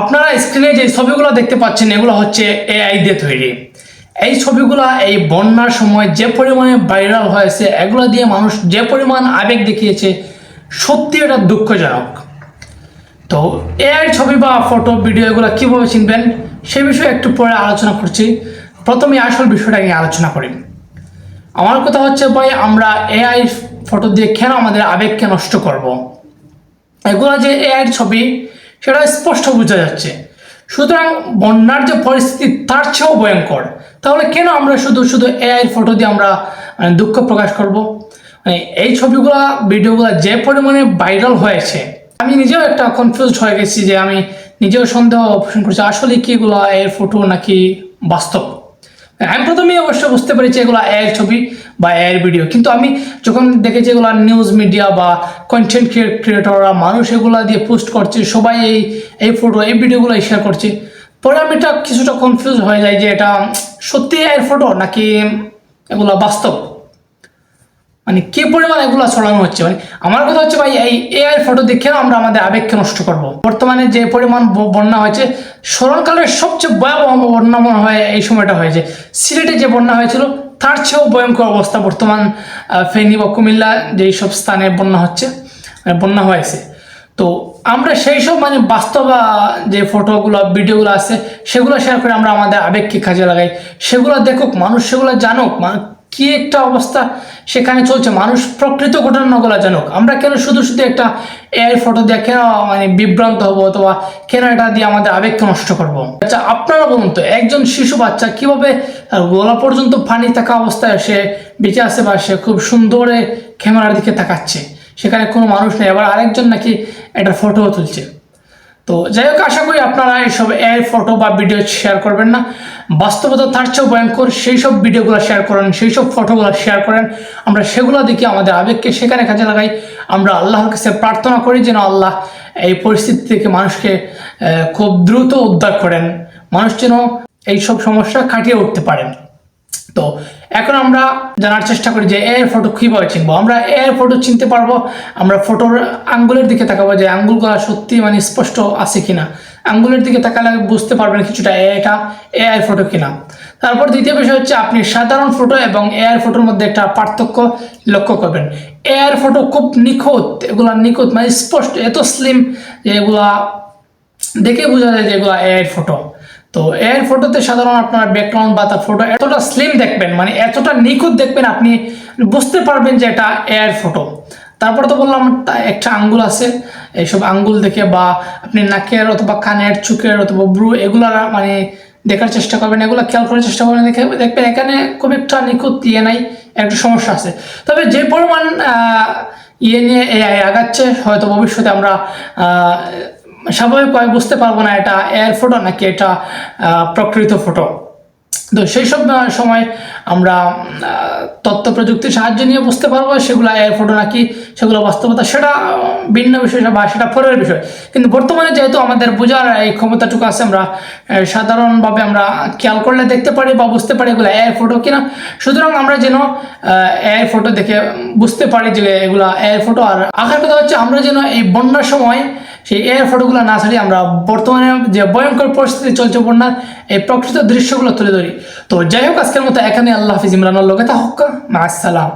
আপনারা স্ক্রিনে যে ছবিগুলো দেখতে পাচ্ছেন, এগুলো হচ্ছে এআই দিয়ে তৈরি। এই ছবিগুলো এই বন্যার সময় যে পরিমাণে ভাইরাল হয়েছে, এগুলো দিয়ে মানুষ যে পরিমাণ আবেগ দেখিয়েছে সত্যি এটা দুঃখজনক। তো এআই ছবি বা ফটো ভিডিও এগুলো কীভাবে চিনবেন, সে বিষয়ে একটু পরে আলোচনা করছি। প্রথমে আসল বিষয়টা নিয়ে আলোচনা করি। আমার কথা হচ্ছে ভাই, আমরা এআই ফটো দিয়ে কেন আমাদের আবেগকে নষ্ট করব। এগুলো যে এআই ছবি সেটা স্পষ্ট বোঝা যাচ্ছে। সুতরাং বন্যার যে পরিস্থিতি তার চেয়েও ভয়ঙ্কর। তাহলে কেন আমরা শুধু শুধু এআইয়ের ফটো দিয়ে আমরা মানে, দুঃখ প্রকাশ করব? মানে এই ছবিগুলো ভিডিওগুলো যে পরিমাণে ভাইরাল হয়েছে আমি নিজেও একটা কনফিউজড হয়ে গেছি যে আমি নিজেও সন্দেহ অপশন করছি আসলে কি এগুলো এর ফটো নাকি বাস্তব? আমি প্রথমেই অবশ্য বুঝতে পেরেছি এগুলো এর ছবি বা এর ভিডিও কিন্তু আমি যখন দেখেছি এগুলো নিউজ মিডিয়া বা কন্টেন্ট ক্রিয়েটররা মানুষ এগুলো দিয়ে পোস্ট করছে, সবাই এই এই ফটো এই ভিডিওগুলো শেয়ার করছে, পরে আমি এটা কিছুটা কনফিউজ হয়ে যায় যে এটা সত্যি এর ফটো নাকি এগুলো বাস্তব। মানে কি পরিমাণ এগুলো ছড়ানো হচ্ছে? মানে আমার কথা হচ্ছে ভাই, এই এআই ফটো দেখে আমরা আমাদের আবেগকে নষ্ট করব। বর্তমানে যে পরিমাণ বন্যা হয়েছে, স্মরণকালের সবচেয়ে ভয়াবহ বন্যা মনে হয় এই সময়টা হয়েছে। সিলেটে যে বন্যা হয়েছিল, তার চেয়েও ভয়ঙ্কর অবস্থা বর্তমান ফেনী বা কুমিল্লা যেই সব স্থানে বন্যা হচ্ছে মানে বন্যা হয়েছে। তো আমরা সেই সব মানে বাস্তব যে ফটোগুলো, ভিডিওগুলো আছে, সেগুলো শেয়ার করে আমরা আমাদের আবেগকে কাজে লাগাই। সেগুলো দেখুক, মানুষ সেগুলো জানুক কি একটা অবস্থা সেখানে চলছে? মানুষ প্রকৃত ঘটনাগুলো জানুক। আমরা কেন শুধু শুধু একটা এআই ফটো দিয়ে কেন মানে বিভ্রান্ত হব অথবা কেন এটা দিয়ে আমাদের আবেগকে নষ্ট করব? আচ্ছা আপনারা বলুন তো, একজন শিশু বাচ্চা কীভাবে গলা পর্যন্ত পানি থাকা অবস্থায় সে বেঁচে আসে বা সে খুব সুন্দরে ক্যামেরার দিকে তাকাচ্ছে? সেখানে কোনো মানুষ নেই, আবার আরেকজন নাকি একটা ফটো তুলছে। তো যাই হোক, আশা করি আপনারা এইসব এআই ফটো বা ভিডিও শেয়ার করবেন না। বাস্তবতা তার চেয়েও ভয়ঙ্কর, সেই সব ভিডিওগুলো শেয়ার করেন, সেই সব ফটোগুলো শেয়ার করেন। আমরা সেগুলো দেখি আমাদের আবেগকে সেখানে কাজে লাগাই। আমরা আল্লাহর কাছে প্রার্থনা করি যেন আল্লাহ এই পরিস্থিতি থেকে মানুষকে খুব দ্রুত উদ্ধার করেন। মানুষ যেন এইসব সমস্যা কাটিয়ে উঠতে পারেন। তো এখন আমরা জানার চেষ্টা করি যে এর ফটো কীভাবে চিনবো? আমরা এর ফটো চিনতে পারব, আমরা ফটোর আঙ্গুলের দিকে তাকাবো যে আঙ্গুলগুলো সত্যি মানে স্পষ্ট আছে কিনা। আঙ্গুলের দিকে তাকালে বুঝতে পারবেন কিছুটা এটা এআই ফটো কিনা। তারপর দ্বিতীয় বিষয় হচ্ছে আপনি সাধারণ ফটো এবং এআই ফটোর মধ্যে একটা পার্থক্য লক্ষ্য করবেন। এআই ফটো খুব নিখুঁত, এগুলা নিখুঁত মানে স্পষ্ট, এত স্লিম যে এগুলা দেখে বোঝা যায় যে এগুলো এআই ফটো তো এর ফটোতে সাধারণ আপনার ব্যাকগ্রাউন্ড বা তার ফটো এতটা স্লিম দেখবেন মানে এতটা নিখুঁত দেখবেন আপনি বুঝতে পারবেন যে এটা এআই ফটো তারপর তো বললাম একটা আঙ্গুল আছে, এইসব আঙ্গুল দেখে বা আপনি নাকের অথবা কানের চুকের অথবা ব্রু, এগুলা মানে দেখার চেষ্টা করবেন, এগুলো খেয়াল করার চেষ্টা করবেন, দেখে দেখবেন এখানে খুব একটা নিখুঁত ইয়ে নাই, একটা সমস্যা আছে। তবে যে পরিমাণ ইয়ে নিয়ে এআই আগাচ্ছে, হয়তো ভবিষ্যতে আমরা স্বাভাবিকভাবে বুঝতে পারব না এটা এয়ার ফটো নাকি এটা প্রকৃত ফটো তো সেই সব সময় আমরা তথ্য প্রযুক্তির সাহায্য নিয়ে বুঝতে পারব সেগুলো এয়ার ফটো নাকি সেগুলো বাস্তবতা, সেটা ভিন্ন বিষয় বা সেটা পরের বিষয়। কিন্তু বর্তমানে যেহেতু আমাদের বোঝার এই ক্ষমতাটুকু আছে, আমরা সাধারণভাবে আমরা খেয়াল করলে দেখতে পারি বা বুঝতে পারি এগুলো এয়ার ফটো কিনা। সুতরাং আমরা যেন এয়ার ফটো দেখে বুঝতে পারি যে এগুলা এয়ার ফটো আর আখার কথা হচ্ছে, আমরা যেন এই বন্যার সময় সেই এয়ার ফটোগুলো না ছাড়িয়ে আমরা বর্তমানে যে ভয়ঙ্কর পরিস্থিতি চলছে বন্যার এই প্রকৃত দৃশ্যগুলো তুলে ধরি। তো যাই হোক, আজকের মতো এখানে আল্লাহ হাফিজ ইমরানুল্লাহ তা হক্কা আসসালাম